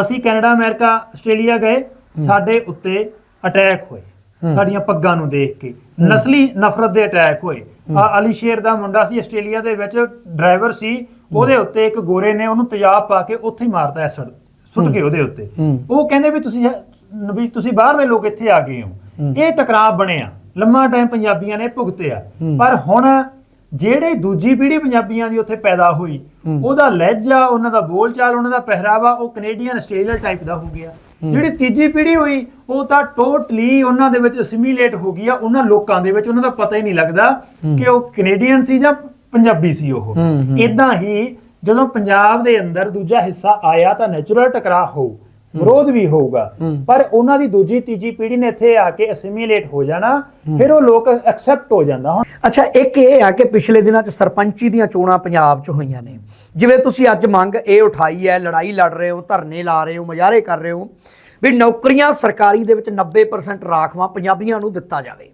ਅਸੀਂ Canada America Australia ਗਏ ਸਾਡੇ ਉੱਤੇ ਅਟੈਕ ਹੋਏ। ਸਾਡੀਆਂ ਪੱਗਾਂ ਨੂੰ ਦੇਖ ਕੇ। ਨਸਲੀ ਨਫ਼ਰਤ ਦੇ ਅਟੈਕ ਹੋਏ। ਆ ਅਲੀ ਸ਼ੇਰ ਦਾ ਮੁੰਡਾ ਸੀ ਆਸਟ੍ਰੇਲੀਆ ਦੇ ਵਿੱਚ ਡਰਾਈਵਰ ਸੀ। ਉਹਦੇ ਉੱਤੇ ਇੱਕ ਗੋਰੇ ਨੇ ਉਹਨੂੰ ਤੇਜ਼ਾਬ ਪਾ ਕੇ ਉੱਥੇ ਹੀ ਮਾਰਤਾ ਐਸਡ ਸੁੱਟ ਕੇ ਉਹਦੇ ਉੱਤੇ। ਉਹ ਕਹਿੰਦੇ ਵੀ ਤੁਸੀਂ ਵੀ ਤੁਸੀਂ ਬਾਹਰਲੇ ਲੋਕ ਇੱਥੇ ਆ ਗਏ ਹੋ। ਇਹ ਟਕਰਾਅ ਬਣਿਆ। ਲੰਮਾ ਟਾਈਮ ਪੰਜਾਬੀਆਂ ਨੇ ਭੁਗਤਿਆ। ਪਰ ਹੁਣ ਜਿਹੜੇ ਦੂਜੀ ਪੀੜ੍ਹੀ ਪੰਜਾਬੀਆਂ ਦੀ ਉੱਥੇ ਪੈਦਾ ਹੋਈ ਉਹਦਾ ਲਹਿਜਾ ਉਹਨਾਂ ਦਾ ਬੋਲਚਾਲ ਉਹਨਾਂ ਦਾ ਪਹਿਰਾਵਾ ਉਹ ਕੈਨੇਡੀਅਨ ਆਸਟ੍ਰੇਲੀਅਨ ਟਾਈਪ ਦਾ ਹੋ ਗਿਆ। ਜਿਹੜੀ ਤੀਜੀ ਪੀੜ੍ਹੀ ਹੋਈ ਉਹ ਤਾਂ ਟੋਟਲੀ ਉਹਨਾਂ ਦੇ ਵਿੱਚ ਅਸਿਮੀਲੇਟ ਹੋ ਗਈ ਆ ਉਹਨਾਂ ਲੋਕਾਂ ਦੇ ਵਿੱਚ ਉਹਨਾਂ ਦਾ ਪਤਾ ਹੀ ਨਹੀਂ ਲੱਗਦਾ ਕਿ ਉਹ ਕੈਨੇਡੀਅਨ ਸੀ ਜਾਂ ਪੰਜਾਬੀ ਸੀ ਉਹ। ਹੂੰ, ਹੂੰ। ਇਦਾਂ ਹੀ ਜਦੋਂ ਪੰਜਾਬ ਦੇ ਅੰਦਰ ਦੂਜਾ ਹਿੱਸਾ ਆਇਆ ਤਾਂ ਨੈਚੁਰਲ ਟਕਰਾਅ ਹੋਊ ਵਿਰੋਧ ਵੀ ਹੋਊਗਾ। ਪਰ ਉਹਨਾਂ ਦੀ ਦੂਜੀ ਤੀਜੀ ਪੀੜ੍ਹੀ ਨੇ ਇੱਥੇ ਆ ਕੇ ਅਸਿਮੀਲੇਟ ਹੋ ਜਾਣਾ ਫਿਰ ਉਹ ਲੋਕ ਐਕਸੈਪਟ ਹੋ ਜਾਂਦਾ। ਹੁਣ ਅੱਛਾ ਇੱਕ ਇਹ ਆ ਕਿ ਪਿਛਲੇ ਦਿਨਾਂ 'ਚ ਸਰਪੰਚੀ ਦੀਆਂ ਚੋਣਾਂ ਪੰਜਾਬ 'ਚ ਹੋਈਆਂ ਨੇ। ਜਿਵੇਂ ਤੁਸੀਂ ਅੱਜ ਮੰਗ ਇਹ ਉਠਾਈ ਹੈ ਲੜਾਈ ਲੜ ਰਹੇ ਹੋ ਧਰਨੇ ਲਾ ਰਹੇ ਹੋ ਮੁਜ਼ਾਹਰੇ ਕਰ ਰਹੇ ਹੋ ਵੀ ਨੌਕਰੀਆਂ ਸਰਕਾਰੀ ਦੇ ਵਿੱਚ 90% ਰਾਖਵਾਂ ਪੰਜਾਬੀਆਂ ਨੂੰ ਦਿੱਤਾ ਜਾਵੇ।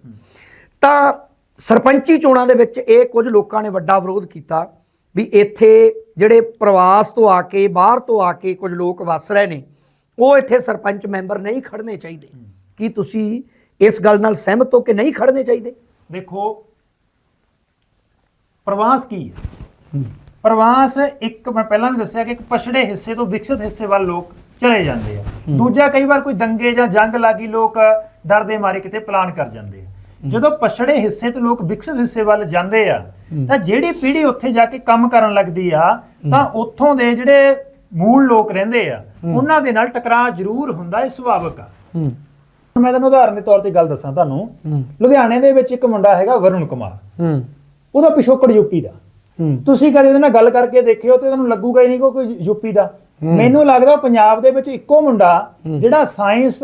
ਤਾਂ ਸਰਪੰਚੀ ਚੋਣਾਂ ਦੇ ਵਿੱਚ ਇਹ ਕੁਝ ਲੋਕਾਂ ਨੇ ਵੱਡਾ ਵਿਰੋਧ ਕੀਤਾ ਵੀ ਇੱਥੇ ਜਿਹੜੇ ਪ੍ਰਵਾਸ ਤੋਂ ਆ ਕੇ ਬਾਹਰ ਤੋਂ ਆ ਕੇ ਕੁਝ ਲੋਕ ਵਸ ਰਹੇ ਨੇ ਉਹ ਇੱਥੇ ਸਰਪੰਚ ਮੈਂਬਰ ਨਹੀਂ ਖੜਨੇ ਚਾਹੀਦੇ। ਕੀ ਤੁਸੀਂ ਇਸ ਗੱਲ ਨਾਲ ਸਹਿਮਤ ਹੋ ਕਿ ਨਹੀਂ ਖੜਨੇ ਚਾਹੀਦੇ? ਦੇਖੋ ਪ੍ਰਵਾਸ ਕੀ ਹੈ? ਪ੍ਰਵਾਸ ਇੱਕ ਮੈਂ ਪਹਿਲਾਂ ਵੀ ਦੱਸਿਆ ਕਿ ਇੱਕ ਪਛੜੇ ਹਿੱਸੇ ਤੋਂ ਵਿਕਸਿਤ ਹਿੱਸੇ ਵੱਲ ਲੋਕ ਚਲੇ ਜਾਂਦੇ ਆ। ਦੂਜਾ ਕਈ ਵਾਰ ਕੋਈ ਦੰਗੇ ਜਾਂ ਜੰਗ ਲੱਗੀ ਲੋਕ ਡਰ ਦੇ ਮਾਰੇ ਕਿਤੇ ਪਲਾਨ ਕਰ ਜਾਂਦੇ ਆ। ਜਦੋਂ ਪਛੜੇ ਹਿੱਸੇ ਤੋਂ ਲੋਕ ਵਿਕਸਿਤ ਹਿੱਸੇ ਵੱਲ ਜਾਂਦੇ ਆ ਤਾਂ ਜਿਹੜੀ ਪੀੜ੍ਹੀ ਉੱਥੇ ਜਾ ਕੇ ਕੰਮ ਕਰਨ ਲੱਗਦੀ ਆ ਤਾਂ ਉੱਥੋਂ ਦੇ ਜਿਹੜੇ ਮੂਲ ਲੋਕ ਰਹਿੰਦੇ ਆ ਉਹਨਾਂ ਦੇ ਨਾਲ ਟਕਰਾਅ ਜ਼ਰੂਰ ਹੁੰਦਾ ਇਹ ਸੁਭਾਵਿਕ ਆ। ਹੂੰ। ਮੈਂ ਤੁਹਾਨੂੰ ਉਦਾਹਰਨ ਦੇ ਤੌਰ ਤੇ ਗੱਲ ਦੱਸਾਂ ਤੁਹਾਨੂੰ। ਲੁਧਿਆਣੇ ਦੇ ਵਿੱਚ ਇੱਕ ਮੁੰਡਾ ਹੈਗਾ ਵਰੁਣ ਕੁਮਾਰ। ਹੂੰ। ਉਹਦਾ ਪਿਛੋਕੜ ਯੂਪੀ ਦਾ। ਤੁਸੀਂ ਕਦੇ ਉਹਦੇ ਨਾਲ ਗੱਲ ਕਰਕੇ ਦੇਖਿਓ ਤੇ ਤੁਹਾਨੂੰ ਲੱਗੂਗਾ ਹੀ ਨਹੀਂ ਕੋਈ ਯੂਪੀ ਦਾ। ਮੈਨੂੰ ਲੱਗਦਾ ਪੰਜਾਬ ਦੇ ਵਿੱਚ ਇੱਕੋ ਮੁੰਡਾ ਜਿਹੜਾ ਸਾਇੰਸ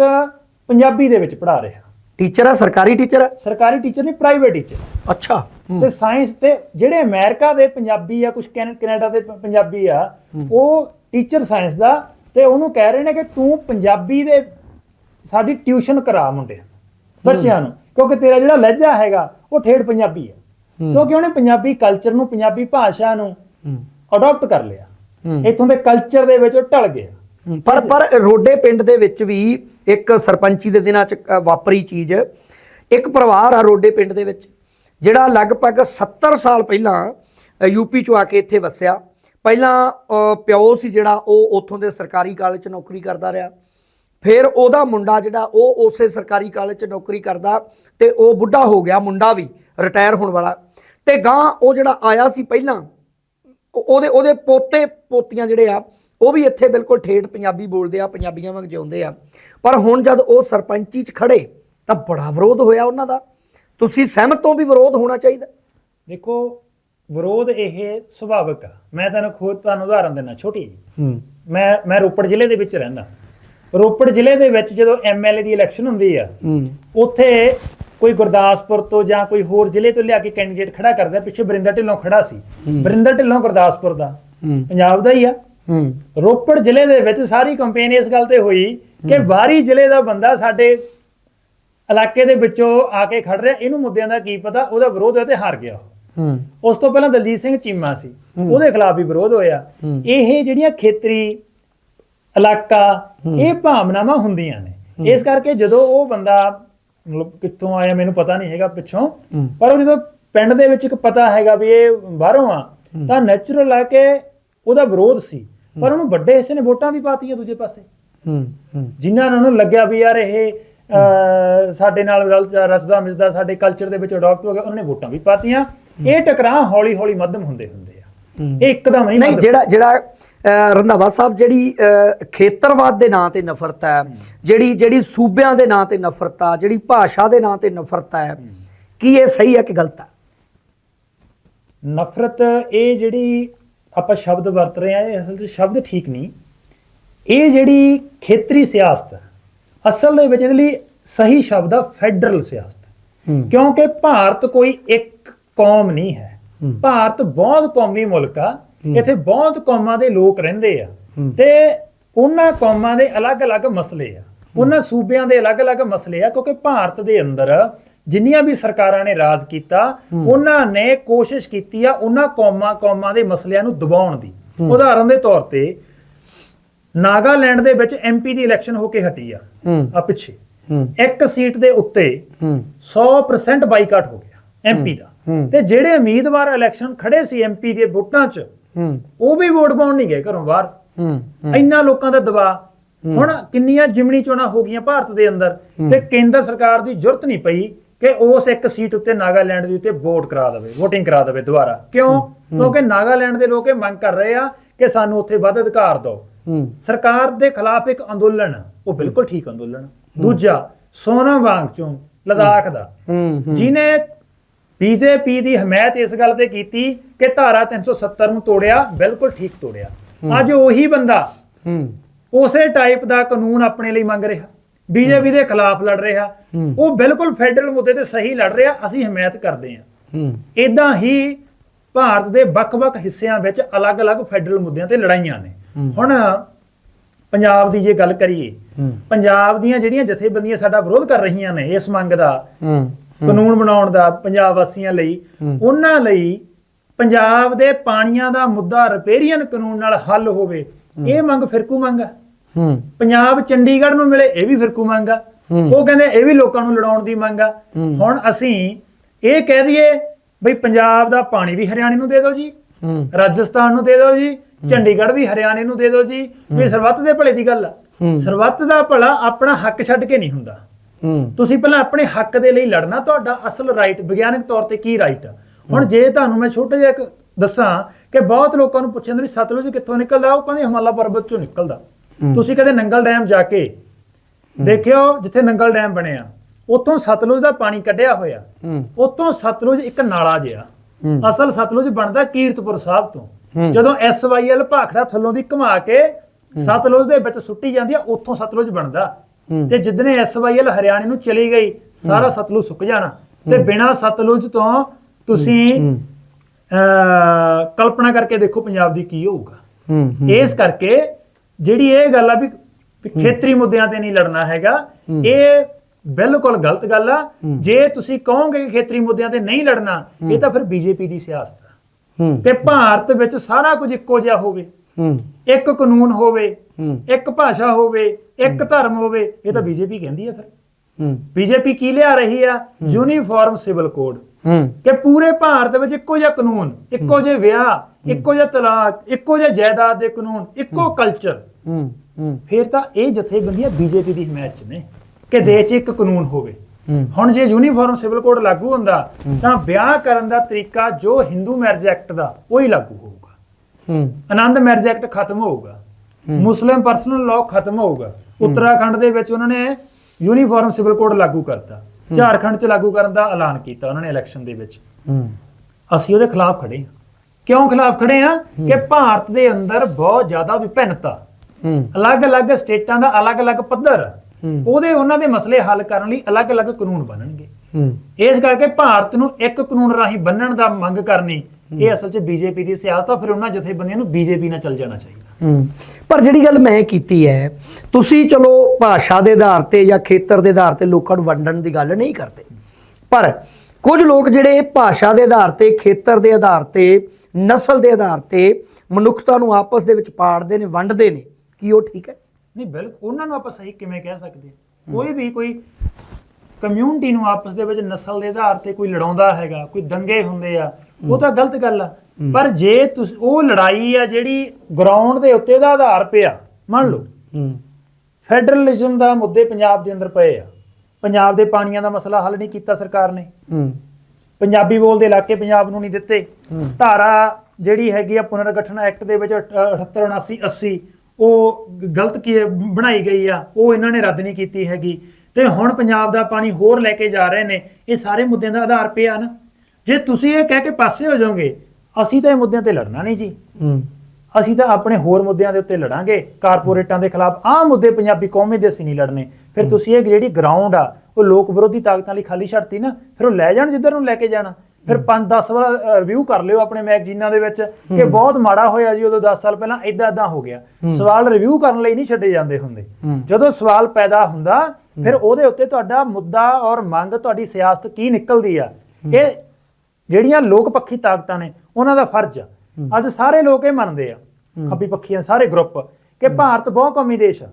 ਪੰਜਾਬੀ ਦੇ ਵਿੱਚ ਪੜ੍ਹਾ ਰਿਹਾ। ਟੀਚਰ ਆ ਸਰਕਾਰੀ ਟੀਚਰ ਆ? ਸਰਕਾਰੀ ਟੀਚਰ ਨਹੀਂ ਪ੍ਰਾਈਵੇਟ ਟੀਚਰ। ਅੱਛਾ। ਤੇ ਸਾਇੰਸ ਤੇ ਜਿਹੜੇ ਅਮਰੀਕਾ ਦੇ ਪੰਜਾਬੀ ਆ ਕੁਝ ਕੈਨੇਡਾ ਦੇ ਪੰਜਾਬੀ ਆ ਉਹ ਟੀਚਰ ਸਾਇੰਸ ਦਾ ਤੇ ਉਹਨੂੰ ਕਹਿ ਰਹੇ ਨੇ ਕਿ ਤੂੰ ਪੰਜਾਬੀ ਦੇ ਸਾਡੀ ਟਿਊਸ਼ਨ ਕਰਾ ਮੁੰਡੇ ਬੱਚਿਆਂ ਨੂੰ ਕਿਉਂਕਿ ਤੇਰਾ ਜਿਹੜਾ ਲਹਿਜਾ ਹੈਗਾ ਉਹ ਠੇੜ ਪੰਜਾਬੀ ਹੈ। ਕਿਉਂਕਿ ਉਹਨੇ ਪੰਜਾਬੀ ਕਲਚਰ ਨੂੰ ਪੰਜਾਬੀ ਭਾਸ਼ਾ ਨੂੰ ਅਡਾਪਟ ਕਰ ਲਿਆ। ਇੱਥੋਂ ਦੇ ਕਲਚਰ ਦੇ ਵਿੱਚ ਉਹ ਢਲ ਗਿਆ। ਪਰ ਪਰ ਰੋਡੇ ਪਿੰਡ ਦੇ ਵਿੱਚ ਵੀ ਇੱਕ ਸਰਪੰਚੀ ਦੇ ਦਿਨਾਂ 'ਚ ਵਾਪਰੀ ਚੀਜ਼। ਇੱਕ ਪਰਿਵਾਰ ਆ ਰੋਡੇ ਪਿੰਡ ਦੇ ਵਿੱਚ ਜਿਹੜਾ ਲਗਭਗ 70 ਸਾਲ ਪਹਿਲਾਂ ਯੂਪੀ 'ਚੋਂ ਆ ਕੇ ਇੱਥੇ ਵਸਿਆ। ਪਹਿਲਾਂ ਪਿਓ ਸੀ ਜਿਹੜਾ, ਉਹ ਉੱਥੋਂ ਦੇ ਸਰਕਾਰੀ ਕਾਲਜ 'ਚ ਨੌਕਰੀ ਕਰਦਾ ਰਿਹਾ। ਫਿਰ ਉਹਦਾ ਮੁੰਡਾ ਜਿਹੜਾ, ਉਹ ਉਸੇ ਸਰਕਾਰੀ ਕਾਲਜ 'ਚ ਨੌਕਰੀ ਕਰਦਾ ਤੇ ਉਹ ਬੁੱਢਾ ਹੋ ਗਿਆ, ਮੁੰਡਾ ਵੀ, ਰਿਟਾਇਰ ਹੋਣ ਵਾਲਾ। ਤੇ ਗਾਂ ਉਹ ਜਿਹੜਾ ਆਇਆ ਸੀ ਪਹਿਲਾਂ ਉਹਦੇ ਉਹਦੇ ਪੋਤੇ, ਪੋਤੀਆਂ ਜਿਹੜੇ ਆ, ਉਹ ਵੀ ਇੱਥੇ ਬਿਲਕੁਲ ਠੇਠ ਪੰਜਾਬੀ ਬੋਲਦੇ ਆ, ਪੰਜਾਬੀਆਂ ਵਾਂਗ ਜਿਉਂਦੇ ਆ। ਪਰ ਹੁਣ ਜਦ ਉਹ ਸਰਪੰਚੀ 'ਚ ਖੜੇ, ਤਾਂ ਬੜਾ ਵਿਰੋਧ ਹੋਇਆ ਉਹਨਾਂ ਦਾ। ਤੁਸੀਂ ਸਹਿਮਤ ਤੋਂ ਵੀ ਵਿਰੋਧ ਹੋਣਾ ਚਾਹੀਦਾ? ਦੇਖੋ ਵਿਰੋਧ ਇਹ ਸੁਭਾਵਿਕ ਆ। ਮੈਂ ਤੁਹਾਨੂੰ ਖੁਦ ਤੁਹਾਨੂੰ ਉਦਾਹਰਨ ਦਿੰਦਾ ਛੋਟੀ ਜੀ ਹੂੰ। ਮੈਂ ਮੈਂ ਰੋਪੜ ਜ਼ਿਲ੍ਹੇ ਦੇ ਵਿੱਚ ਰਹਿੰਦਾ। ਰੋਪੜ ਜ਼ਿਲ੍ਹੇ ਦੇ ਵਿੱਚ ਜਦੋਂ ਐਮਐਲਏ ਦੀ ਇਲੈਕਸ਼ਨ ਹੁੰਦੀ ਆ ਹੂੰ। ਉੱਥੇ ਕੋਈ ਗੁਰਦਾਸਪੁਰ ਤੋਂ ਜਾਂ ਕੋਈ ਹੋਰ ਜ਼ਿਲ੍ਹੇ ਤੋਂ ਲਿਆ ਕੇ ਕੈਂਡੀਡੇਟ ਖੜਾ ਕਰਦਾ। ਪਿੱਛੇ ਬਰਿੰਦਰ ਢਿੱਲੋਂ ਖੜਾ ਸੀ। ਬਰਿੰਦਰ ਢਿੱਲੋਂ ਗੁਰਦਾਸਪੁਰ ਦਾ। ਹੂੰ। ਪੰਜਾਬ ਦਾ ਹੀ ਆ। ਹੂੰ। ਰੋਪੜ ਜ਼ਿਲ੍ਹੇ ਦੇ ਵਿੱਚ ਸਾਰੀ ਕੰਪੇਨ ਇਸ ਗੱਲ ਤੇ ਹੋਈ ਕਿ ਬਾਹਰੀ ਜ਼ਿਲ੍ਹੇ ਦਾ ਬੰਦਾ ਸਾਡੇ ਇਲਾਕੇ ਦੇ ਵਿੱਚੋਂ ਆ ਕੇ ਖੜ ਰਿਹਾ। ਇਹਨੂੰ ਮੁੱਦਿਆਂ ਦਾ ਕੀ ਪਤਾ? ਉਹਦਾ ਵਿਰੋਧ ਹੋਇਆ ਤੇ ਹਾਰ ਗਿਆ ਉਹ। ਹੂੰ। ਉਸ ਤੋਂ ਪਹਿਲਾਂ ਦਲਜੀਤ ਸਿੰਘ ਚੀਮਾ ਸੀ। ਉਹਦੇ ਖਿਲਾਫ ਵੀ ਵਿਰੋਧ ਹੋਇਆ। ਇਹ ਜਿਹੜੀਆਂ ਖੇਤਰੀ ਇਲਾਕਾ ਇਹ ਭਾਵਨਾਵਾਂ ਹੁੰਦੀਆਂ ਨੇ। ਇਸ ਕਰਕੇ ਜਦੋਂ ਉਹ ਬੰਦਾ ਮਤਲਬ ਕਿੱਥੋਂ ਆਇਆ ਮੈਨੂੰ ਪਤਾ ਨਹੀਂ ਹੈਗਾ ਪਿੱਛੋਂ। ਪਰ ਉਹ ਜਦੋਂ ਪਿੰਡ ਦੇ ਵਿੱਚ ਇੱਕ ਪਤਾ ਹੈਗਾ ਵੀ ਇਹ ਬਾਹਰੋਂ ਆ ਤਾਂ ਨੈਚੁਰਲ ਹੈ ਕਿ ਉਹਦਾ ਵਿਰੋਧ ਸੀ। ਪਰ ਉਹਨੂੰ ਵੱਡੇ ਹਿੱਸੇ ਨੇ ਵੋਟਾਂ ਵੀ ਪਾਤੀਆਂ ਦੂਜੇ ਪਾਸੇ। ਹੂੰ ਜਿਨ੍ਹਾਂ ਨੂੰ ਲੱਗਿਆ ਵੀ ਯਾਰ ਇਹ ਸਾਡੇ ਨਾਲ ਰਚਦਾ ਮਿਸਦਾ ਸਾਡੇ ਕਲਚਰ ਦੇ ਵਿੱਚ ਅਡਾਪਟ ਹੋ ਗਿਆ ਉਹਨਾਂ ਨੇ ਵੋਟਾਂ ਵੀ ਪਾਤੀਆਂ। ਇਹ ਟਕਰਾਅ ਹੌਲੀ ਹੌਲੀ ਮੱਧਮ ਹੁੰਦੇ ਹੁੰਦੇ ਆ। ਇਹ ਇੱਕਦਮ ਨਹੀਂ ਨਹੀਂ। ਜਿਹੜਾ ਜਿਹੜਾ ਰੰਧਾਵਾ ਸਾਹਿਬ ਜਿਹੜੀ ਖੇਤਰਵਾਦ ਦੇ ਨਾਂ ਤੇ ਨਫ਼ਰਤ ਹੈ ਜਿਹੜੀ ਜਿਹੜੀ ਸੂਬਿਆਂ ਦੇ ਨਾਂ ਤੇ ਨਫ਼ਰਤ ਆ ਜਿਹੜੀ ਭਾਸ਼ਾ ਦੇ ਨਾਂ ਤੇ ਨਫ਼ਰਤ ਹੈ ਕੀ ਇਹ ਸਹੀ ਹੈ ਕਿ ਗਲਤ ਹੈ? ਨਫ਼ਰਤ ਇਹ ਜਿਹੜੀ ਆਪਾਂ ਸ਼ਬਦ ਵਰਤ ਰਹੇ ਆ ਇਹ ਅਸਲ 'ਚ ਸ਼ਬਦ ਠੀਕ ਨਹੀਂ। ਇਹ ਜਿਹੜੀ ਖੇਤਰੀ ਸਿਆਸਤ ਅਸਲ ਦੇ ਵਿੱਚ ਇਹਦੇ ਲਈ ਸਹੀ ਸ਼ਬਦ ਆ ਫੈਡਰਲ ਸਿਆਸਤ। ਕਿਉਂਕਿ ਭਾਰਤ ਕੋਈ ਇੱਕ ਕੌਮ ਨਹੀਂ ਹੈ। ਭਾਰਤ ਬਹੁਤ ਕੌਮੀ ਮੁਲਕ ਆ। ਇੱਥੇ ਬਹੁਤ ਕੌਮਾਂ ਦੇ ਲੋਕ ਰਹਿੰਦੇ ਆ। ਤੇ ਉਹਨਾਂ ਕੌਮਾਂ ਦੇ ਅਲੱਗ-ਅਲੱਗ ਮਸਲੇ ਆ। ਉਹਨਾਂ ਸੂਬਿਆਂ ਦੇ ਅਲੱਗ-ਅਲੱਗ ਮਸਲੇ ਆ ਕਿਉਂਕਿ ਭਾਰਤ ਦੇ ਅੰਦਰ ਜਿੰਨੀਆਂ ਵੀ ਸਰਕਾਰਾਂ ਨੇ ਰਾਜ ਕੀਤਾ ਉਹਨਾਂ ਨੇ ਕੋਸ਼ਿਸ਼ ਕੀਤੀ ਆ ਉਹਨਾਂ ਕੌਮਾਂ ਕੌਮਾਂ ਦੇ ਮਸਲਿਆਂ ਨੂੰ ਦਬਾਉਣ ਦੀ। ਉਦਾਹਰਨ ਦੇ ਤੌਰ ਤੇ ਨਾਗਾਲੈਂਡ ਦੇ ਵਿੱਚ ਐਮਪੀ ਦੀ ਇਲੈਕਸ਼ਨ ਹੋ ਕੇ ਹਟੀ ਆ ਆ ਪਿੱਛੇ। ਇੱਕ ਸੀਟ ਦੇ ਉੱਤੇ ਹੂੰ। 100% ਬਾਈਕਾਟ ਹੋ ਗਿਆ ਐਮਪੀ ਦਾ। ਤੇ ਜਿਹੜੇ ਉਮੀਦਵਾਰ ਇਲੈਕਸ਼ਨ ਖੜੇ ਸੀ ਐਮਪੀ ਦੇ ਵੋਟਾਂ 'ਚ ਉਹ ਵੀ ਵੋਟ ਪਾਉਣ ਨਹੀਂ ਗਏ ਘਰੋਂ ਬਾਹਰ। ਇੰਨਾ ਲੋਕਾਂ ਦਾ ਦਬਾਅ। ਹੁਣ ਕਿੰਨੀਆਂ ਜਿਮਣੀ ਚੋਣਾਂ ਹੋ ਗਈਆਂ ਭਾਰਤ ਦੇ ਅੰਦਰ ਤੇ ਕੇਂਦਰ ਸਰਕਾਰ ਦੀ ਜ਼ਰੂਰਤ ਨਹੀਂ ਪਈ ਕਿ ਉਸ ਇੱਕ ਸੀਟ ਉੱਤੇ ਨਾਗਾਲੈਂਡ ਦੇ ਉੱਤੇ ਵੋਟ ਕਰਾ ਦੇਵੇ VOTING ਕਰਾ ਦੇਵੇ ਦੁਬਾਰਾ। ਕਿਉਂ? ਕਿਉਂਕਿ ਨਾਗਾਲੈਂਡ ਦੇ ਲੋਕ ਇਹ ਮੰਗ ਕਰ ਰਹੇ ਆ ਕਿ ਸਾਨੂੰ ਉੱਥੇ ਵੱਧ ਅਧਿਕਾਰ ਦਿਓ। ਸਰਕਾਰ ਦੇ ਖਿਲਾਫ ਇੱਕ ਅੰਦੋਲਨ ਉਹ ਬਿਲਕੁਲ ਠੀਕ ਅੰਦੋਲਨ। ਦੂਜਾ ਸੋਨਾ ਵਾਂਗਚੁੰਗ ਲਦਾਖ ਦਾ। ਜਿਨੇ ਬੀਜੇਪੀ ਦੀ ਹਮਾਇਤ ਇਸ ਗੱਲ ਤੇ ਕੀਤੀ ਕਿ ਧਾਰਾ 370 ਨੂੰ ਤੋੜਿਆ ਬਿਲਕੁਲ ਠੀਕ ਤੋੜਿਆ। ਅੱਜ ਉਹੀ ਬੰਦਾ ਹੂੰ। ਉਸੇ ਟਾਈਪ ਦਾ ਕਾਨੂੰਨ ਆਪਣੇ ਲਈ ਮੰਗ ਰਿਹਾ। ਬੀਜੇਪੀ ਦੇ ਖਿਲਾਫ ਲੜ ਰਿਹਾ। ਉਹ ਬਿਲਕੁਲ ਫੈਡਰਲ ਮੁੱਦੇ ਤੇ ਸਹੀ ਲੜ ਰਿਹਾ ਅਸੀਂ ਹਮਾਇਤ ਕਰਦੇ ਹਾਂ। ਹੂੰ। ਇਦਾਂ ਹੀ ਭਾਰਤ ਦੇ ਵੱਖ-ਵੱਖ ਹਿੱਸਿਆਂ ਵਿੱਚ ਅਲੱਗ-ਅਲੱਗ ਫੈਡਰਲ ਮੁੱਦਿਆਂ ਤੇ ਲੜਾਈਆਂ ਨੇ। ਹੁਣ ਪੰਜਾਬ ਦੀ ਜੇ ਗੱਲ ਕਰੀਏ ਪੰਜਾਬ ਦੀਆਂ ਜਿਹੜੀਆਂ ਜਥੇਬੰਦੀਆਂ ਸਾਡਾ ਵਿਰੋਧ ਕਰ ਰਹੀਆਂ ਨੇ ਇਸ ਮੰਗ ਦਾ ਹੂੰ। ਕਾਨੂੰਨ ਬਣਾਉਣ ਦਾ ਪੰਜਾਬ ਵਾਸੀਆਂ ਲਈ। ਉਹਨਾਂ ਲਈ ਪੰਜਾਬ ਦੇ ਪਾਣੀਆਂ ਦਾ ਮੁੱਦਾ ਰਿਪੇਰੀਅਨ ਕਾਨੂੰਨ ਨਾਲ ਹੱਲ ਹੋਵੇ ਇਹ ਮੰਗ ਫਿਰਕੂ ਮੰਗ ਆ। ਹੂੰ। ਪੰਜਾਬ ਚੰਡੀਗੜ੍ਹ ਨੂੰ ਮਿਲੇ ਇਹ ਵੀ ਫਿਰਕੂ ਮੰਗ ਆ। ਉਹ ਕਹਿੰਦੇ ਇਹ ਵੀ ਲੋਕਾਂ ਨੂੰ ਲੜਾਉਣ ਦੀ ਮੰਗ ਆ। ਹੁਣ ਅਸੀਂ ਇਹ ਕਹਿ ਦਈਏ ਬਈ ਪੰਜਾਬ ਦਾ ਪਾਣੀ ਵੀ ਹਰਿਆਣੇ ਨੂੰ ਦੇ ਦਿਓ ਜੀ ਰਾਜਸਥਾਨ ਨੂੰ ਦੇ ਦਿਓ ਜੀ ਚੰਡੀਗੜ੍ਹ ਵੀ ਹਰਿਆਣੇ ਨੂੰ ਦੇ ਦਿਓ ਜੀ ਵੀ ਸਰਬੱਤ ਦੇ ਭਲੇ ਦੀ ਗੱਲ ਆ। ਸਰਬੱਤ ਦਾ ਭਲਾ ਆਪਣਾ ਹੱਕ ਛੱਡ ਕੇ ਨਹੀਂ ਹੁੰਦਾ। ਤੁਸੀਂ ਪਹਿਲਾਂ ਆਪਣੇ ਹੱਕ ਦੇ ਲਈ ਲੜਨਾ ਤੁਹਾਡਾ ਅਸਲ ਰਾਈਟ ਵਿਗਿਆਨਕ ਤੌਰ ਤੇ ਕੀ ਰਾਈਟ ਹੁਣ ਜੇ ਤੁਹਾਨੂੰ ਮੈਂ ਛੋਟਾ ਜਿਹਾ ਇੱਕ ਦੱਸਾਂ ਕਿ ਬਹੁਤ ਲੋਕਾਂ ਨੂੰ ਪੁੱਛਿਆ ਵੀ ਸਤਲੁਜ ਕਿੱਥੋਂ ਨਿਕਲਦਾ ਉਹ ਕਹਿੰਦੇ ਹਿਮਾਲਾ ਪਰਬਤ ਚੋਂ ਨਿਕਲਦਾ। ਤੁਸੀਂ ਕਦੇ ਨੰਗਲ ਡੈਮ ਜਾ ਕੇ ਦੇਖਿਓ ਜਿੱਥੇ ਨੰਗਲ ਡੈਮ ਬਣਿਆ ਉੱਥੋਂ ਸਤਲੁਜ ਦਾ ਪਾਣੀ ਕੱਢਿਆ ਹੋਇਆ। ਉੱਥੋਂ ਸਤਲੁਜ ਇੱਕ ਨਾਲਾ ਜਿਹਾ। ਅਸਲ ਸਤਲੁਜ ਬਣਦਾ ਕੀਰਤਪੁਰ ਸਾਹਿਬ ਤੋਂ। ਜਦੋਂ ਐਸਵਾਈਐਲ ਭਾਖੜਾ ਥੱਲੋਂ ਦੀ ਘੁਮਾ ਕੇ ਸਤਲੁਜ ਦੇ ਵਿੱਚ ਸੁੱਟੀ ਜਾਂਦੀ ਆ ਉੱਥੋਂ ਸਤਲੁਜ ਬਣਦਾ। ਤੇ ਜਿੱਦਨੇ ਐਸਵਾਈਐਲ ਹਰਿਆਣੇ ਨੂੰ ਚਲੀ ਗਈ ਸਾਰਾ ਸਤਲੁਜ ਸੁੱਕ ਜਾਣਾ। ਤੇ ਬਿਨਾ ਸਤਲੁਜ ਤੋਂ ਤੁਸੀਂ ਕਲਪਨਾ ਕਰਕੇ ਦੇਖੋ ਪੰਜਾਬ ਦੀ ਕੀ ਹੋਊਗਾ। ਇਸ ਕਰਕੇ ਜਿਹੜੀ ਇਹ ਗੱਲ ਆ ਵੀ ਖੇਤਰੀ ਮੁੱਦਿਆਂ ਤੇ ਨਹੀਂ ਲੜਨਾ ਹੈਗਾ ਇਹ ਬਿਲਕੁਲ ਗਲਤ ਗੱਲ ਆ। ਜੇ ਤੁਸੀਂ ਕਹੋਗੇ ਕਿ ਖੇਤਰੀ ਮੁੱਦਿਆਂ ਤੇ ਨਹੀਂ ਲੜਨਾ ਇਹ ਤਾਂ ਫਿਰ ਬੀਜੇਪੀ ਦੀ ਸਿਆਸਤ ਆ। ਕਿ ਭਾਰਤ ਵਿੱਚ ਸਾਰਾ ਕੁਝ ਇੱਕੋ ਜਿਹਾ ਹੋਵੇ। ਹੂੰ। ਇੱਕ ਕਾਨੂੰਨ ਹੋਵੇ ਹੂੰ। ਇੱਕ ਭਾਸ਼ਾ ਹੋਵੇ ਇੱਕ ਧਰਮ ਹੋਵੇ ਇਹ ਤਾਂ ਬੀਜੇਪੀ ਕਹਿੰਦੀ ਆ ਫਿਰ। ਹੂੰ। ਬੀਜੇਪੀ ਕੀ ਲਿਆ ਰਹੀ ਆ? ਯੂਨੀਫਾਰਮ ਸਿਵਲ ਕੋਡ ਹੂੰ। ਕਿ ਪੂਰੇ ਭਾਰਤ ਵਿੱਚ ਇੱਕੋ ਜਿਹਾ ਕਾਨੂੰਨ ਇੱਕੋ ਜਿਹੇ ਵਿਆਹ ਇੱਕੋ ਜਿਹਾ ਤਲਾਕ ਇੱਕੋ ਜਿਹਾ ਜਾਇਦਾਦ ਦੇ ਕਾਨੂੰਨ ਇੱਕੋ ਕਲਚਰ ਹੂੰ। ਹੂੰ। ਫਿਰ ਤਾਂ ਇਹ ਜਥੇਬੰਦੀਆਂ ਬੀਜੇਪੀ ਦੀ ਹਮਾਇਤ 'ਚ ਨੇ ਕਿ ਦੇਸ਼ 'ਚ ਇੱਕ ਕਾਨੂੰਨ ਹੋਵੇ। ਹੂੰ। ਹੁਣ ਜੇ ਯੂਨੀਫਾਰਮ ਸਿਵਲ ਕੋਡ ਲਾਗੂ ਹੁੰਦਾ ਤਾਂ ਵਿਆਹ ਕਰਨ ਦਾ ਤਰੀਕਾ ਜੋ ਹਿੰਦੂ ਮੈਰਿਜ ਐਕਟ ਦਾ ਉਹ ਹੀ ਲਾਗੂ ਹੋਊਗਾ। ਹੂੰ। ਆਨੰਦ ਮੈਰਿਜ ਐਕਟ ਖਤਮ ਹੋਊਗਾ। ਮੁਸਲਿਮ ਪਰਸਨਲ ਲਾਅ ਖਤਮ ਹੋਊਗਾ। ਉੱਤਰਾਖੰਡ ਦੇ ਵਿੱਚ ਉਹਨਾਂ ਨੇ ਯੂਨੀਫਾਰਮ ਸਿਵਲ ਕੋਡ ਲਾਗੂ ਕਰਤਾ। ਝਾਰਖੰਡ 'ਚ ਲਾਗੂ ਕਰਨ ਦਾ ਐਲਾਨ ਕੀਤਾ ਉਹਨਾਂ ਨੇ ਇਲੈਕਸ਼ਨ ਦੇ ਵਿੱਚ। ਹੂੰ। ਅਸੀਂ ਉਹਦੇ ਖਿਲਾਫ ਖੜੇ ਹਾਂ। ਕਿਉਂ ਖਿਲਾਫ ਖੜੇ ਹਾਂ? ਕਿ ਭਾਰਤ ਦੇ ਅੰਦਰ ਬਹੁਤ ਜ਼ਿਆਦਾ ਵਿਭਿੰਨਤਾ ਹੂੰ। ਅਲੱਗ-ਅਲੱਗ ਸਟੇਟਾਂ ਦਾ ਅਲੱਗ-ਅਲੱਗ ਪੱਧਰ। ਉਹਦੇ ਉਹਨਾਂ ਦੇ ਮਸਲੇ ਹੱਲ ਕਰਨ ਲਈ ਅਲੱਗ-ਅਲੱਗ ਕਾਨੂੰਨ ਬਣਨਗੇ। ਇਸ ਕਰਕੇ ਭਾਰਤ ਨੂੰ ਇੱਕ ਕਾਨੂੰਨ ਰਾਹੀਂ ਬੰਨਣ ਦਾ ਮੰਗ ਕਰਨੀ ਇਹ ਅਸਲ 'ਚ ਬੀਜੇਪੀ ਦੀ ਸਿਆਸਤ ਆ ਫਿਰ ਉਹਨਾਂ ਜਥੇਬੰਦੀਆਂ ਨੂੰ ਬੀਜੇਪੀ ਨਾਲ ਚੱਲ ਜਾਣਾ ਚਾਹੀਦਾ। ਪਰ ਜਿਹੜੀ ਗੱਲ ਮੈਂ ਕੀਤੀ ਹੈ ਤੁਸੀਂ ਚਲੋ ਭਾਸ਼ਾ ਦੇ ਆਧਾਰ ਤੇ ਜਾਂ ਖੇਤਰ ਦੇ ਆਧਾਰ ਤੇ ਲੋਕਾਂ ਨੂੰ ਵੰਡਣ ਦੀ ਗੱਲ ਨਹੀਂ ਕਰਦੇ। ਪਰ ਕੁਝ ਲੋਕ ਜਿਹੜੇ ਭਾਸ਼ਾ ਦੇ ਆਧਾਰ ਤੇ ਖੇਤਰ ਦੇ ਆਧਾਰ ਤੇ ਨਸਲ ਦੇ ਆਧਾਰ ਤੇ ਮਨੁੱਖਤਾ ਨੂੰ ਆਪਸ ਦੇ ਵਿੱਚ ਪਾੜਦੇ ਨੇ ਵੰਡਦੇ ਨੇ ਕੀ ਉਹ ਠੀਕ ਹੈ? ਨਹੀਂ ਬਿਲਕੁਲ ਉਹਨਾਂ ਨੂੰ ਆਪਾਂ ਸਹੀ ਕਿਵੇਂ ਕਹਿ ਸਕਦੇ? ਕੋਈ ਵੀ ਕੋਈ ਕਮਿਊਨਿਟੀ ਨੂੰ ਆਪਸ ਦੇ ਵਿੱਚ ਨਸਲ ਦੇ ਆਧਾਰ ਤੇ ਕੋਈ ਲੜਾਉਂਦਾ ਹੈਗਾ ਕੋਈ ਦੰਗੇ ਹੁੰਦੇ ਆ ਉਹ ਤਾਂ ਗਲਤ ਗੱਲ ਆ। ਪਰ ਜੇ ਤੁਸੀਂ ਉਹ ਲੜਾਈ ਆ ਜਿਹੜੀ ਗਰਾਊਂਡ ਦੇ ਉੱਤੇ ਦਾ ਆਧਾਰ ਪਿਆ ਮੰਨ ਲਓ। ਫੈਡਰਲਿਜ਼ਮ ਦਾ ਮੁੱਦੇ ਪੰਜਾਬ ਦੇ ਅੰਦਰ ਪਏ ਆ। ਪੰਜਾਬ ਦੇ ਪਾਣੀਆਂ ਦਾ ਮਸਲਾ ਹੱਲ ਨਹੀਂ ਕੀਤਾ ਸਰਕਾਰ ਨੇ। ਪੰਜਾਬੀ ਬੋਲਦੇ ਇਲਾਕੇ ਪੰਜਾਬ ਨੂੰ ਨਹੀਂ ਦਿੱਤੇ। ਧਾਰਾ ਜਿਹੜੀ ਹੈਗੀ ਆ ਪੁਨਰਗਠਨ ਐਕਟ ਦੇ ਵਿੱਚ 78 79 80 ਉਹ ਗਲਤ ਕੀ ਬਣਾਈ ਗਈ ਆ। ਉਹ ਇਹਨਾਂ ਨੇ ਰੱਦ ਨਹੀਂ ਕੀਤੀ ਹੈਗੀ। ਤੇ ਹੁਣ ਪੰਜਾਬ ਦਾ ਪਾਣੀ ਹੋਰ ਲੈ ਕੇ ਜਾ ਰਹੇ ਨੇ। ਇਹ ਸਾਰੇ ਮੁੱਦਿਆਂ ਦਾ ਆਧਾਰ ਪਿਆ ਨਾ। ਜੇ ਤੁਸੀਂ ਇਹ ਕਹਿ ਕੇ ਪਾਸੇ ਹੋ ਜਾਓਗੇ ਅਸੀਂ ਤਾਂ ਇਹ ਮੁੱਦਿਆਂ ਤੇ ਲੜਨਾ ਨਹੀਂ ਜੀ। ਹੂੰ। ਅਸੀਂ ਤਾਂ ਆਪਣੇ ਹੋਰ ਮੁੱਦਿਆਂ ਦੇ ਉੱਤੇ ਲੜਾਂਗੇ। ਕਾਰਪੋਰੇਟਾਂ ਦੇ ਖਿਲਾਫ ਆਹ ਮੁੱਦੇ ਪੰਜਾਬੀ ਕੌਮੀ ਦੇ ਅਸੀਂ ਨਹੀਂ ਲੜਨੇ। ਫਿਰ ਤੁਸੀਂ ਇਹ ਜਿਹੜੀ ਗਰਾਊਂਡ ਆ ਉਹ ਲੋਕ ਵਿਰੋਧੀ ਤਾਕਤਾਂ ਲਈ ਖਾਲੀ ਛੱਡਤੀ ਨਾ ਫਿਰ ਉਹ ਲੈ ਜਾਣ ਜਿੱਧਰ ਨੂੰ ਲੈ ਕੇ ਜਾਣਾ। ਫਿਰ 5-10 ਵਾਰ ਰਿਵਿਊ ਕਰ ਲਿਓ ਆਪਣੇ ਮੈਗਜ਼ੀਨਾਂ ਦੇ ਵਿੱਚ ਕਿ ਬਹੁਤ ਮਾੜਾ ਹੋਇਆ ਜੀ ਉਦੋਂ 10 ਸਾਲ ਪਹਿਲਾਂ ਇਦਾਂ ਇਦਾਂ ਹੋ ਗਿਆ। ਸਵਾਲ ਰਿਵਿਊ ਕਰਨ ਲਈ ਨਹੀਂ ਛੱਡੇ ਜਾਂਦੇ ਹੁੰਦੇ। ਜਦੋਂ ਸਵਾਲ ਪੈਦਾ ਹੁੰਦਾ ਫਿਰ ਉਹਦੇ ਉੱਤੇ ਤੁਹਾਡਾ ਮੁੱਦਾ ਔਰ ਮੰਗ ਤੁਹਾਡੀ ਸਿਆਸਤ ਕੀ ਨਿਕਲਦੀ ਆ ਇਹ ਜਿਹੜੀਆਂ ਲੋਕ ਪੱਖੀ ਤਾਕਤਾਂ ਨੇ ਉਹਨਾਂ ਦਾ ਫਰਜ਼ ਆ। ਅੱਜ ਸਾਰੇ ਲੋਕ ਇਹ ਮੰਨਦੇ ਆ ਖੱਬੀ ਪੱਖੀਆਂ ਸਾਰੇ ਗਰੁੱਪ ਕਿ ਭਾਰਤ ਬਹੁ ਕੌਮੀ ਦੇਸ਼ ਆ।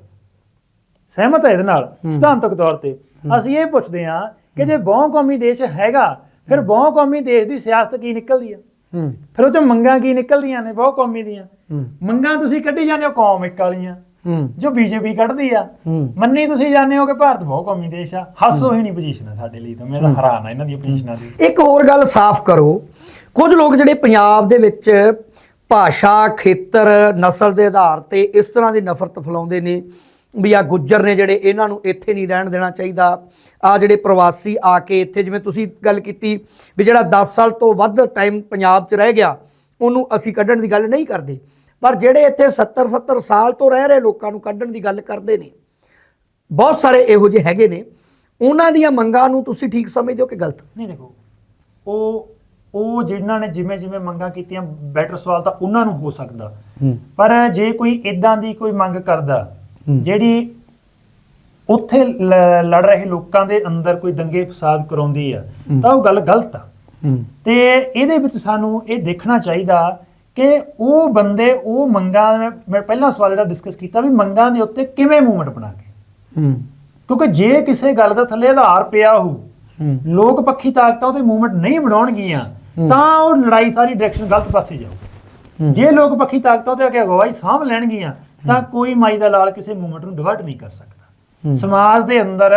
ਸਹਿਮਤ ਹੈ ਇਹਦੇ ਨਾਲ ਸਿਧਾਂਤਕ ਤੌਰ ਤੇ। ਅਸੀਂ ਇਹ ਪੁੱਛਦੇ ਹਾਂ ਕਿ ਜੇ ਬਹੁ ਕੌਮੀ ਦੇਸ਼ ਹੈਗਾ ਫਿਰ ਬਹੁ ਕੌਮੀ ਦੇਸ਼ ਦੀ ਸਿਆਸਤ ਕੀ ਨਿਕਲਦੀ ਆ? ਫਿਰ ਉਹ ਚ ਮੰਗਾਂ ਕੀ ਨਿਕਲਦੀਆਂ ਨੇ ਬਹੁ ਕੌਮੀ ਦੀਆਂ? ਮੰਗਾਂ ਤੁਸੀਂ ਕੱਢੀ ਜਾਂਦੇ ਹੋ ਕੌਮ ਇੱਕ ਵਾਲੀਆਂ। ਹੂੰ। ਜੋ ਬੀਜੇਪੀ ਕੱਢਦੀ ਆ। ਹੂੰ। ਮੰਨੀ ਤੁਸੀਂ ਜਾਂਦੇ ਹੋ ਕਿ ਭਾਰਤ ਬਹੁ ਕੌਮੀ ਦੇਸ਼ ਆ। ਹਾਸੋ ਹੀ। ਨਹੀਂ ਪੋਜੀਸ਼ਨ ਆ ਸਾਡੇ ਲਈ ਤਾਂ। ਮੈਂ ਤਾਂ ਹੈਰਾਨ ਆ ਇਹਨਾਂ ਦੀਆਂ ਪੋਜੀਸ਼ਨਾਂ ਦੀ। ਇੱਕ ਹੋਰ ਗੱਲ ਸਾਫ਼ ਕਰੋ। ਕੁਝ ਲੋਕ ਜਿਹੜੇ ਪੰਜਾਬ ਦੇ ਵਿੱਚ ਭਾਸ਼ਾ ਖੇਤਰ ਨਸਲ ਦੇ ਆਧਾਰ ਤੇ ਇਸ ਤਰ੍ਹਾਂ ਦੀ ਨਫ਼ਰਤ ਫੈਲਾਉਂਦੇ ਨੇ ਵੀ ਆ ਗੁੱਜਰ ਨੇ ਜਿਹੜੇ ਇਹਨਾਂ ਨੂੰ ਇੱਥੇ ਨਹੀਂ ਰਹਿਣ ਦੇਣਾ ਚਾਹੀਦਾ। ਆ ਜਿਹੜੇ ਪ੍ਰਵਾਸੀ ਆ ਕੇ ਇੱਥੇ ਜਿਵੇਂ ਤੁਸੀਂ ਗੱਲ ਕੀਤੀ ਵੀ ਜਿਹੜਾ 10 ਸਾਲ ਤੋਂ ਵੱਧ ਟਾਈਮ ਪੰਜਾਬ 'ਚ ਰਹਿ ਗਿਆ ਉਹਨੂੰ ਅਸੀਂ ਕੱਢਣ ਦੀ ਗੱਲ ਨਹੀਂ ਕਰਦੇ। ਪਰ ਜਿਹੜੇ ਇੱਥੇ 70 70 ਸਾਲ ਤੋਂ ਰਹਿ ਰਹੇ ਲੋਕਾਂ ਨੂੰ ਕੱਢਣ ਦੀ ਗੱਲ ਕਰਦੇ ਨੇ ਬਹੁਤ ਸਾਰੇ ਇਹੋ ਜਿਹੇ ਹੈਗੇ ਨੇ ਉਹਨਾਂ ਦੀਆਂ ਮੰਗਾਂ ਨੂੰ ਤੁਸੀਂ ਠੀਕ ਸਮਝਦੇ ਹੋ ਕਿ ਗਲਤ? ਨਹੀਂ ਦੇਖੋ ਉਹ ਉਹ ਜਿਨ੍ਹਾਂ ਨੇ ਜਿਵੇਂ ਜਿਵੇਂ ਮੰਗਾਂ ਕੀਤੀਆਂ ਬੈਟਰ ਸਵਾਲ ਤਾਂ ਉਹਨਾਂ ਨੂੰ ਹੋ ਸਕਦਾ। ਪਰ ਜੇ ਕੋਈ ਇਦਾਂ ਦੀ ਕੋਈ ਮੰਗ ਕਰਦਾ। ਜਿਹੜੀ ਉੱਥੇ ਲ- ਲੜ ਰਹੇ ਲੋਕਾਂ ਦੇ ਅੰਦਰ ਕੋਈ ਦੰਗੇ ਫਸਾਦ ਕਰਾਉਂਦੀ ਆ। ਤਾਂ ਉਹ ਗੱਲ ਗਲਤ ਆ। ਤੇ ਇਹਦੇ ਵਿੱਚ ਸਾਨੂੰ ਇਹ ਦੇਖਣਾ ਚਾਹੀਦਾ ਕਿ ਉਹ ਬੰਦੇ ਉਹ ਮੰਗਾਂ ਮੈਂ- ਪਹਿਲਾ ਸਵਾਲ ਜਿਹੜਾ ਡਿਸਕਸ ਕੀਤਾ ਵੀ ਮੰਗਾਂ ਦੇ ਉੱਤੇ ਕਿਵੇਂ ਮੂਵਮੈਂਟ ਬਣਾ ਕੇ? ਹੂੰ। ਕਿਉਂਕਿ ਜੇ ਕਿਸੇ ਗੱਲ ਦਾ ਥੱਲੇ ਆਧਾਰ ਪਿਆ ਹੋ ਲੋਕ ਪੱਖੀ ਤਾਕਤਾਂ ਉਹਤੇ ਮੂਵਮੈਂਟ ਨਹੀਂ ਬਣਾਉਣਗੀਆਂ। ਤਾਂ ਉਹ ਲੜਾਈ ਸਾਰੀ ਡਾਇਰੈਕਸ਼ਨ ਗਲਤ ਪਾਸੇ ਜਾਊ। ਜੇ ਲੋਕ ਪੱਖੀ ਤਾਕਤਾਂ ਆ ਕੇ ਅਗਵਾਈ ਸਾਂਭ ਲੈਣਗੀਆਂ ਤਾਂ ਕੋਈ ਮਾਈ ਦਾ ਲਾਲ ਕਿਸੇ ਮੂਵਮੈਂਟ ਨੂੰ ਡਿਵਰਟ ਨਹੀਂ ਕਰ ਸਕਦਾ। ਸਮਾਜ ਦੇ ਅੰਦਰ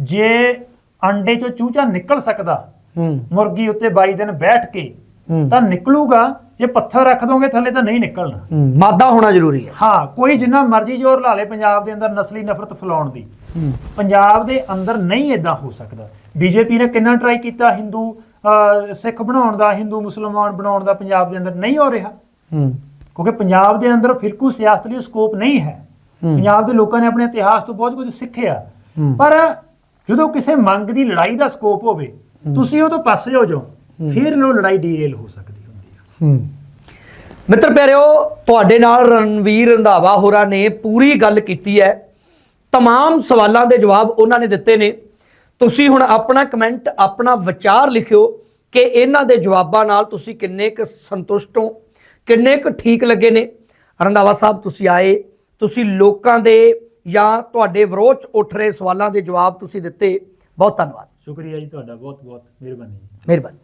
ਜੇ ਅੰਡੇ ਚੋਂ ਚੂਚਾ ਨਿਕਲ ਸਕਦਾ ਹੂੰ। ਮੁਰਗੀ ਉੱਤੇ 22 ਦਿਨ ਬੈਠ ਕੇ ਤਾਂ ਨਿਕਲੂਗਾ। ਜੇ ਪੱਥਰ ਰੱਖ ਦੋਗੇ ਥੱਲੇ ਤਾਂ ਨਹੀਂ ਨਿਕਲਣਾ। ਹੂੰ ਮਾਦਾ ਹੋਣਾ ਜ਼ਰੂਰੀ ਹੈ। ਹਾਂ ਕੋਈ ਜਿੰਨਾ ਮਰਜ਼ੀ ਜ਼ੋਰ ਲਾ ਲੇ ਪੰਜਾਬ ਦੇ ਅੰਦਰ ਨਸਲੀ ਨਫ਼ਰਤ ਫੈਲਾਉਣ ਦੀ। ਹੂੰ। ਪੰਜਾਬ ਦੇ ਅੰਦਰ ਨਹੀਂ ਇਦਾਂ ਹੋ ਸਕਦਾ। ਬੀਜੇਪੀ ਨੇ ਕਿੰਨਾ ਟਰਾਈ ਕੀਤਾ ਹਿੰਦੂ ਅਹ, ਸਿੱਖ ਬਣਾਉਣ ਦਾ ਹਿੰਦੂ ਮੁਸਲਮਾਨ ਬਣਾਉਣ ਦਾ ਪੰਜਾਬ ਦੇ ਅੰਦਰ ਨਹੀਂ ਹੋ ਰਿਹਾ। ਹੂੰ। ਕਿਉਂਕਿ ਪੰਜਾਬ ਦੇ ਅੰਦਰ ਫਿਰਕੂ ਸਿਆਸਤ ਲਈ ਸਕੋਪ ਨਹੀਂ ਹੈ। ਹੂੰ। ਪੰਜਾਬ ਦੇ ਲੋਕਾਂ ਨੇ ਆਪਣੇ ਇਤਿਹਾਸ ਤੋਂ ਬਹੁਤ ਕੁਝ ਸਿੱਖਿਆ। ਹੂੰ। ਪਰ ਜਦੋਂ ਕਿਸੇ ਮੰਗ ਦੀ ਲੜਾਈ ਦਾ ਸਕੋਪ ਹੋਵੇ ਤੁਸੀਂ ਉਹ ਤੋਂ ਪਾਸੇ ਹੋ ਜਾਓ। ਫਿਰ ਉਹ ਲੜਾਈ ਡੀਰੇਲ ਹੋ ਸਕਦੀ ਹੁੰਦੀ ਹੈ ਹੂੰ ਮਿੱਤਰ ਪਿਆਰਿਓ ਤੁਹਾਡੇ ਨਾਲ ਰਣਵੀਰ ਰੰਧਾਵਾ ਹੋਰਾਂ ਨੇ ਪੂਰੀ ਗੱਲ ਕੀਤੀ ਹੈ तमाम ਸਵਾਲਾਂ ਦੇ ਜਵਾਬ ਉਹਨਾਂ ਨੇ ਦਿੱਤੇ ਨੇ ਤੁਸੀਂ ਹੁਣ ਆਪਣਾ ਕਮੈਂਟ ਆਪਣਾ ਵਿਚਾਰ ਲਿਖਿਓ ਕਿ ਇਹਨਾਂ ਦੇ ਜਵਾਬਾਂ ਨਾਲ ਤੁਸੀਂ ਕਿੰਨੇ ਕੁ ਸੰਤੁਸ਼ਟ ਹੋ ਕਿੰਨੇ ਕੁ ਠੀਕ ਲੱਗੇ ਨੇ ਰੰਧਾਵਾ ਸਾਹਿਬ ਤੁਸੀਂ ਆਏ ਤੁਸੀਂ ਲੋਕਾਂ ਦੇ ਜਾਂ ਤੁਹਾਡੇ ਵਿਰੋਧ 'ਚ ਉੱਠ ਰਹੇ ਸਵਾਲਾਂ ਦੇ ਜਵਾਬ ਤੁਸੀਂ ਦਿੱਤੇ ਬਹੁਤ ਧੰਨਵਾਦ ਸ਼ੁਕਰੀਆ ਜੀ ਤੁਹਾਡਾ ਬਹੁਤ ਬਹੁਤ ਮਿਹਰਬਾਨੀ ਜੀ ਮਿਹਰਬਾਨੀ